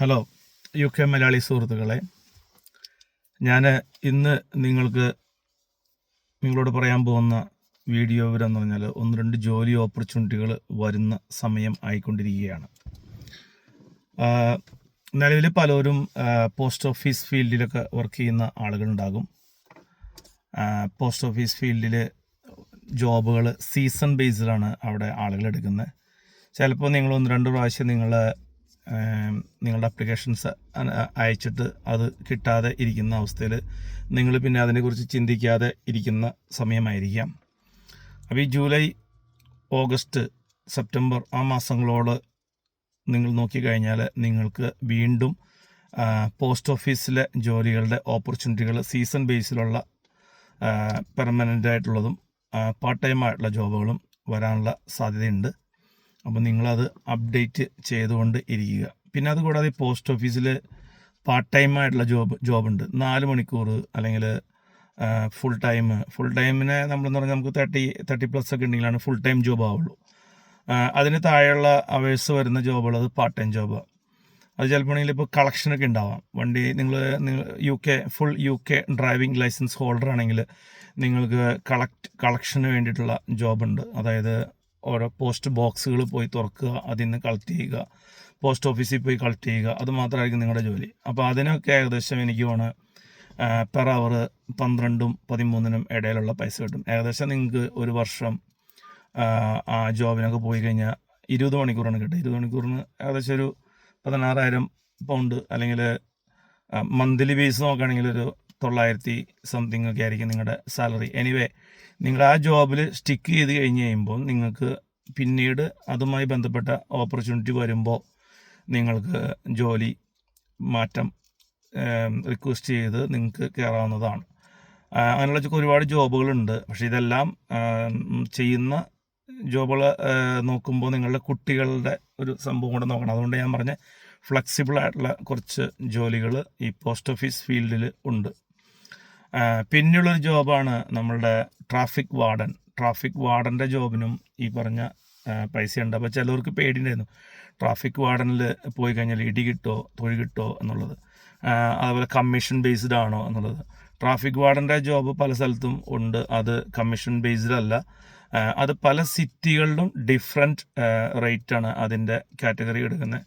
Hello U K Malayali സുഹൃത്തുക്കളെ. ഞാൻ ഇന്ന് നിങ്ങൾക്ക് നിങ്ങളോട് പറയാൻ പോകുന്ന വീഡിയോ വിവരം പറഞ്ഞാൽ ഒന്ന് രണ്ട് ജോലി ഓപ്പർച്യൂണിറ്റികൾ വരുന്ന സമയം ആയിക്കൊണ്ടിരിക്കുകയാണ്. നിലവിൽ പലരും പോസ്റ്റ് ഓഫീസ് ഫീൽഡിലൊക്കെ വർക്ക് ചെയ്യുന്ന ആളുകളുണ്ടാകും. പോസ്റ്റ് ഓഫീസ് ഫീൽഡിൽ ജോബുകൾ സീസൺ ബേസിലാണ് അവിടെ ആളുകൾ എടുക്കുന്നത് ചിലപ്പോൾ നിങ്ങൾ ഒന്ന് രണ്ട് പ്രാവശ്യം നിങ്ങൾ നിങ്ങളുടെ അപ്ലിക്കേഷൻസ് അയച്ചിട്ട് അത് കിട്ടാതെ ഇരിക്കുന്ന അവസ്ഥയിൽ നിങ്ങൾ പിന്നെ അതിനെക്കുറിച്ച് ചിന്തിക്കാതെ ഇരിക്കുന്ന സമയമായിരിക്കാം. അപ്പോൾ ഈ ജൂലൈ ഓഗസ്റ്റ് സെപ്റ്റംബർ ആ മാസങ്ങളോട് നിങ്ങൾ നോക്കിക്കഴിഞ്ഞാൽ നിങ്ങൾക്ക് വീണ്ടും പോസ്റ്റ് ഓഫീസിലെ ജോലികളുടെ ഓപ്പർച്യൂണിറ്റികൾ സീസൺ ബേസിലുള്ള പെർമനന്റ് ആയിട്ടുള്ളതും പാർട്ട് ടൈം ആയിട്ടുള്ള ജോബുകളും വരാനുള്ള സാധ്യതയുണ്ട്. അപ്പോൾ നിങ്ങളത് അപ്ഡേറ്റ് ചെയ്തുകൊണ്ട് ഇരിക്കുക. പിന്നെ അതുകൂടാതെ പോസ്റ്റ് ഓഫീസിൽ പാർട്ട് ടൈം ആയിട്ടുള്ള ജോബ് ജോബുണ്ട് നാല് മണിക്കൂർ അല്ലെങ്കിൽ ഫുൾ ടൈം ഫുൾ ടൈമിനെ നമ്മളെന്ന് പറഞ്ഞാൽ നമുക്ക് തേർട്ടി തേർട്ടി പ്ലസ് ഒക്കെ ഉണ്ടെങ്കിലാണ് ഫുൾ ടൈം ജോബ് ആവുള്ളൂ അതിന് താഴെയുള്ള അവേഴ്സ് വരുന്ന ജോബുകൾ അത് പാർട്ട് ടൈം ജോബ് അത് ചിലപ്പോൾ ഇപ്പോൾ കളക്ഷനൊക്കെ ഉണ്ടാവാം. വണ്ടി നിങ്ങൾ നിങ്ങൾ U K full U K driving licence holder ആണെങ്കിൽ നിങ്ങൾക്ക് കളക്ട് കളക്ഷന് വേണ്ടിയിട്ടുള്ള ജോബുണ്ട് അതായത് ഓരോ പോസ്റ്റ് ബോക്സുകൾ പോയി തുറക്കുക അതിൽ നിന്ന് കളക്ട് ചെയ്യുക പോസ്റ്റ് ഓഫീസിൽ പോയി കളക്ട് ചെയ്യുക അത് മാത്രമായിരിക്കും നിങ്ങളുടെ ജോലി. അപ്പോൾ അതിനൊക്കെ ഏകദേശം എനിക്ക് വേണം പെർ അവർ പന്ത്രണ്ടും പതിമൂന്നിനും ഇടയിലുള്ള പൈസ കിട്ടും. ഏകദേശം നിങ്ങൾക്ക് ഒരു വർഷം ആ ജോബിനൊക്കെ പോയി കഴിഞ്ഞാൽ ഇരുപത് മണിക്കൂറാണ് കിട്ടുക. ഇരുപത് മണിക്കൂറിന് ഏകദേശം ഒരു പതിനാറായിരം പൗണ്ട് അല്ലെങ്കിൽ മന്ത്ലി ബേസ് നോക്കുകയാണെങ്കിൽ ഒരു തൊള്ളായിരത്തി സംതിങ് ഒക്കെ ആയിരിക്കും നിങ്ങളുടെ സാലറി എനിവേ നിങ്ങൾ ആ ജോബിൽ സ്റ്റിക്ക് ചെയ്ത് കഴിഞ്ഞ് കഴിയുമ്പോൾ നിങ്ങൾക്ക് പിന്നീട് അതുമായി ബന്ധപ്പെട്ട ഓപ്പർച്യൂണിറ്റി വരുമ്പോൾ നിങ്ങൾക്ക് ജോലി മാറ്റം റിക്വസ്റ്റ് ചെയ്ത് നിങ്ങൾക്ക് കയറാവുന്നതാണ് അങ്ങനെയുള്ള ഒരുപാട് ജോബുകളുണ്ട് പക്ഷേ ഇതെല്ലാം ചെയ്യുന്ന ജോബുകൾ നോക്കുമ്പോൾ നിങ്ങളുടെ കുട്ടികളുടെ ഒരു സംഭവം കൂടെ നോക്കണം. അതുകൊണ്ട് ഞാൻ പറഞ്ഞ ഫ്ലെക്സിബിൾ ആയിട്ടുള്ള കുറച്ച് ജോലികൾ ഈ പോസ്റ്റ് ഓഫീസ് ഫീൽഡിൽ ഉണ്ട്. പിന്നെയുള്ളൊരു ജോബാണ് നമ്മളുടെ ട്രാഫിക് വാർഡൻ. ട്രാഫിക് വാർഡന്റെ ജോബിനും ഈ പറഞ്ഞ പൈസയുണ്ട്. അപ്പോൾ ചിലവർക്ക് പേടിയുണ്ടായിരുന്നു. ട്രാഫിക് വാർഡനിൽ പോയി കഴിഞ്ഞാൽ ഇടി കിട്ടോ തൊഴി കിട്ടോ എന്നുള്ളത്. അതുപോലെ കമ്മീഷൻ ബേസ്ഡ് ആണോ എന്നുള്ളത്. ട്രാഫിക് വാർഡന്റെ ജോബ് പല സ്ഥലത്തും ഉണ്ട്. അത് കമ്മീഷൻ ബേസ്ഡ് അല്ല. അത് പല സിറ്റികളിലും ഡിഫറെന്റ് റേറ്റാണ് അതിന്റെ കാറ്റഗറി എടുക്കുന്നത്.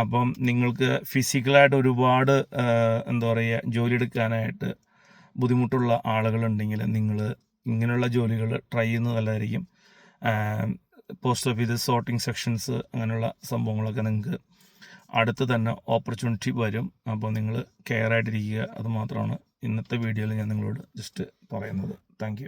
അപ്പം നിങ്ങൾക്ക് ഫിസിക്കലായിട്ട് ഒരുപാട് എന്താ പറയുക ജോലി എടുക്കാനായിട്ട് ബുദ്ധിമുട്ടുള്ള ആളുകളുണ്ടെങ്കിൽ നിങ്ങൾ ഇങ്ങനെയുള്ള ജോലികൾ ട്രൈ ചെയ്യുന്നത് നല്ലതായിരിക്കും. പോസ്റ്റ് ഓഫീസ് സോർട്ടിംഗ് സെക്ഷൻസ് അങ്ങനെയുള്ള സംഭവങ്ങളൊക്കെ നിങ്ങൾക്ക് അടുത്ത് തന്നെ ഓപ്പർച്യൂണിറ്റി വരും. അപ്പോൾ നിങ്ങൾ കെയർ ആയിട്ടിരിക്കുക. അത് മാത്രമാണ് ഇന്നത്തെ വീഡിയോയിൽ ഞാൻ നിങ്ങളോട് ജസ്റ്റ് പറയുന്നത്. താങ്ക്